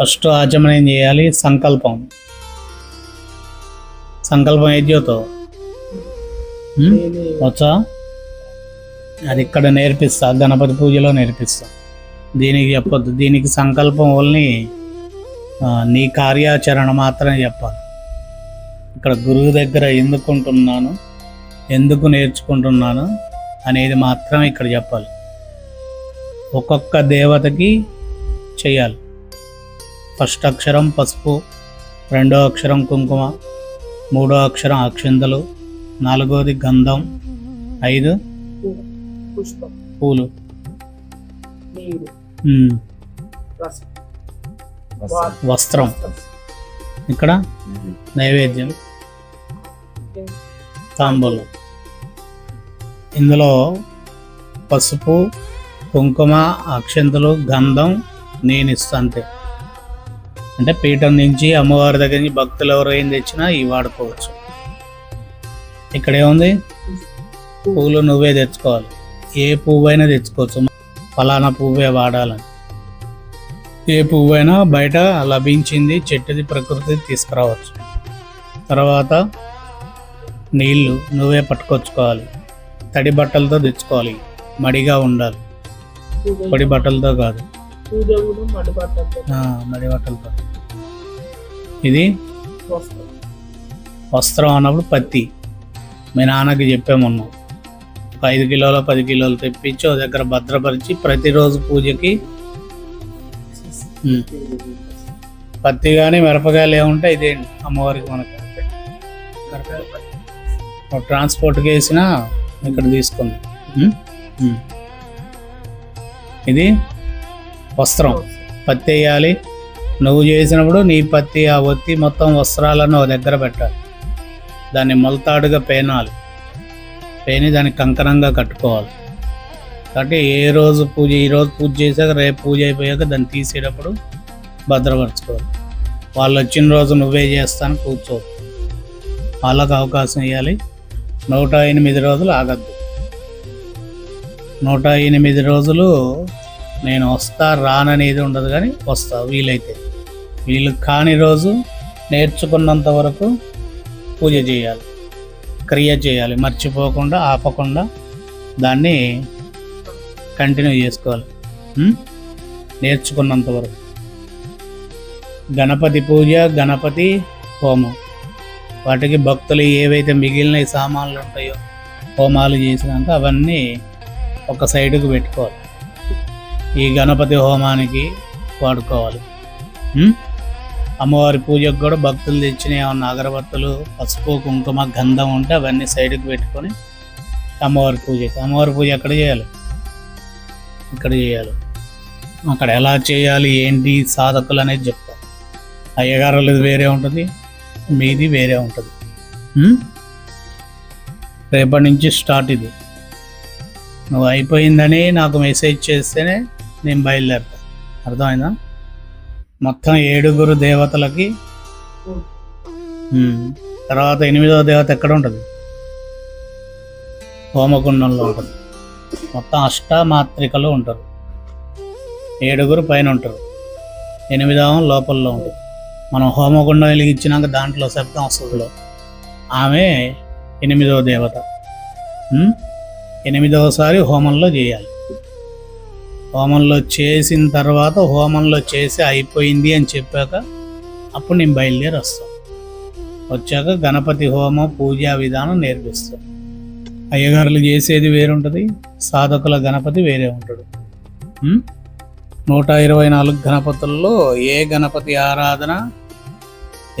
First ఆచమనం చేయాలి? సంకల్పం. సంకల్పం ఏది చేస్తావు? వచ్చా? అది ఇక్కడ నేర్పిస్తా గణపతి పూజలో నేర్పిస్తా. దీనికి చెప్పొద్దు. దీనికి సంకల్పం ఓన్లీ నీ కార్యాచరణ మాత్రమే చెప్పాలి. ఇక్కడ గురువు దగ్గర ఎందుకుంటున్నాను ఎందుకు నేర్చుకుంటున్నాను అనేది మాత్రమే ఇక్కడ చెప్పాలి. ఒక్కొక్క దేవతకి చేయాలి. ఫస్ట్ అక్షరం పసుపు రెండో అక్షరం కుంకుమ మూడో అక్షరం అక్షింతలు నాలుగోది గంధం ఐదు పుష్పం పూలు. వస్త్రం. ఇక్కడ నైవేద్యం. తాంబూలం. ఇందులో పసుపు కుంకుమ అక్షంతలు గంధం నేను ఇస్తా అంతే. అంటే పీఠం నుంచి అమ్మవారి దగ్గర నుంచి భక్తులు ఎవరు ఏం తెచ్చినా ఇవి వాడుకోవచ్చు. ఇక్కడ ఏముంది? పువ్వులు నువ్వే తెచ్చుకోవాలి. ఏ పువ్వు అయినా తెచ్చుకోవచ్చు. ఫలానా పువ్వే వాడాలని. ఏ పువ్వు అయినా బయట లభించింది చెట్టుది ప్రకృతి తీసుకురావచ్చు. తర్వాత నీళ్ళు నువ్వే పట్టుకొచ్చుకోవాలి. తడి బట్టలతో తెచ్చుకోవాలి. మడిగా ఉండాలి. పొడి బట్టలతో కాదు. పూజ కూడా మడిపట్టద్దు ఆ, మడి బట్టలతో ఇది? వస్త్రం. అన్నప్పుడు పత్తి. మీ నాన్నకి చెప్పామన్నాం ఒక ఐదు కిలోల పది కిలోలు తెప్పించి ఒక దగ్గర భద్రపరిచి ప్రతిరోజు పూజకి పత్తి కానీ మిరపకాయలు ఏముంటే ఇదేంటి అమ్మవారికి మనకు ట్రాన్స్పోర్ట్కి వేసిన ఇక్కడ తీసుకుంది. ఇది? వస్త్రం. పత్తి వేయాలి. నువ్వు చేసినప్పుడు నీ పత్తి ఆ ఒత్తి మొత్తం వస్త్రాలను ఒక దగ్గర పెట్టాలి. దాన్ని మొలతాడుగా పేనాలి. పేని దాన్ని కంకణంగా కట్టుకోవాలి. కాబట్టి ఏ రోజు పూజ ఈ రోజు పూజ చేశాక రేపు పూజ అయిపోయాక దాన్ని తీసేటప్పుడు భద్రపరచుకోవాలి. వాళ్ళు వచ్చిన రోజు నువ్వే చేస్తాను కూర్చో. వాళ్ళకు అవకాశం ఇవ్వాలి నూట ఎనిమిది రోజులు ఆగద్దు. నూట ఎనిమిది రోజులు నేను వస్తా రాననేది ఉండదు కానీ వస్తా వీలైతే. వీలు కాని రోజు నేర్చుకున్నంత వరకు పూజ చేయాలి క్రియ చేయాలి మర్చిపోకుండా ఆపకుండా దాన్ని కంటిన్యూ చేసుకోవాలి. నేర్చుకున్నంత వరకు. గణపతి పూజ గణపతి హోమం. వాటికి భక్తులు ఏవైతే మిగిలిన సామాన్లు ఉంటాయో హోమాలు చేసినాక అవన్నీ ఒక సైడుకు పెట్టుకోవాలి. ఈ గణపతి హోమానికి వాడుకోవాలి. అమ్మవారి పూజకు కూడా భక్తులు తెచ్చిన ఏమన్నా అగరబత్తులు పసుపు కుంకుమ గంధం ఉంటే అవన్నీ సైడ్కి పెట్టుకొని అమ్మవారి పూజకి అమ్మవారి పూజ ఎక్కడ చేయాలి? ఇక్కడ చేయాలి. అక్కడ ఎలా చేయాలి ఏంటి సాధకులు అనేది చెప్తారు. అయ్యగారులది వేరే ఉంటుంది మీది వేరే ఉంటుంది. రేపటి నుంచి స్టార్ట్ ఇది. నువ్వు అయిపోయిందని నాకు మెసేజ్ చేస్తేనే నేను బయలుదేరుతా. అర్థమైందా? మొత్తం ఏడుగురు దేవతలకి తర్వాత ఎనిమిదవ దేవత ఎక్కడ ఉంటుంది హోమకుండంలో ఉంటుంది. మొత్తం అష్టమాత్రికలు ఉంటారు ఏడుగురు పైన ఉంటారు. ఎనిమిదవ లోపల్లో ఉంటుంది. మనం హోమగుండం వెలిగించినాక దాంట్లో శబ్దం వస్తుందిలో ఆమె ఎనిమిదవ దేవత. ఎనిమిదవసారి హోమంలో చేయాలి. హోమంలో చేసిన తర్వాత హోమంలో చేసి అయిపోయింది అని చెప్పాక అప్పుడు నేను బయలుదేరి వస్తాను వచ్చాక గణపతి హోమ పూజా విధానం నేర్పిస్తాం. అయ్యగారులు చేసేది వేరుంటుంది సాధకుల గణపతి వేరే ఉంటాడు. నూట ఇరవై నాలుగు గణపతుల్లో ఏ గణపతి ఆరాధన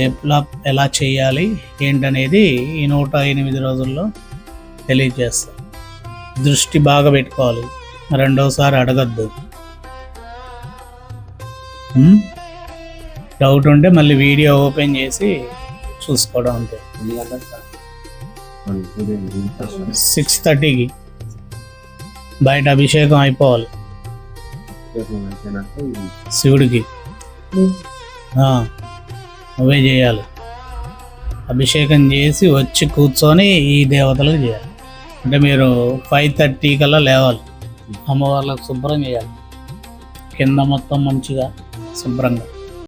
ఎలా ఎలా చేయాలి ఏంటనేది ఈ నూట ఎనిమిది రోజుల్లో తెలియజేస్తాం. దృష్టి బాగా పెట్టుకోవాలి. రెండోసారి అడగద్దు. డౌట్ ఉంటే మళ్ళీ వీడియో ఓపెన్ చేసి చూసుకోవడం అంతే. సిక్స్ థర్టీకి బయట అభిషేకం అయిపోవాలి. శివుడికి. నువ్వే చేయాలి. అభిషేకం చేసి వచ్చి కూర్చొని ఈ దేవతలకు చేయాలి. అంటే మీరు ఫైవ్ థర్టీ కల్లా లేవాలి. అమ్మవార్లకు శుభ్రం చేయాలి. కింద మొత్తం మంచిగా శుభ్రంగా.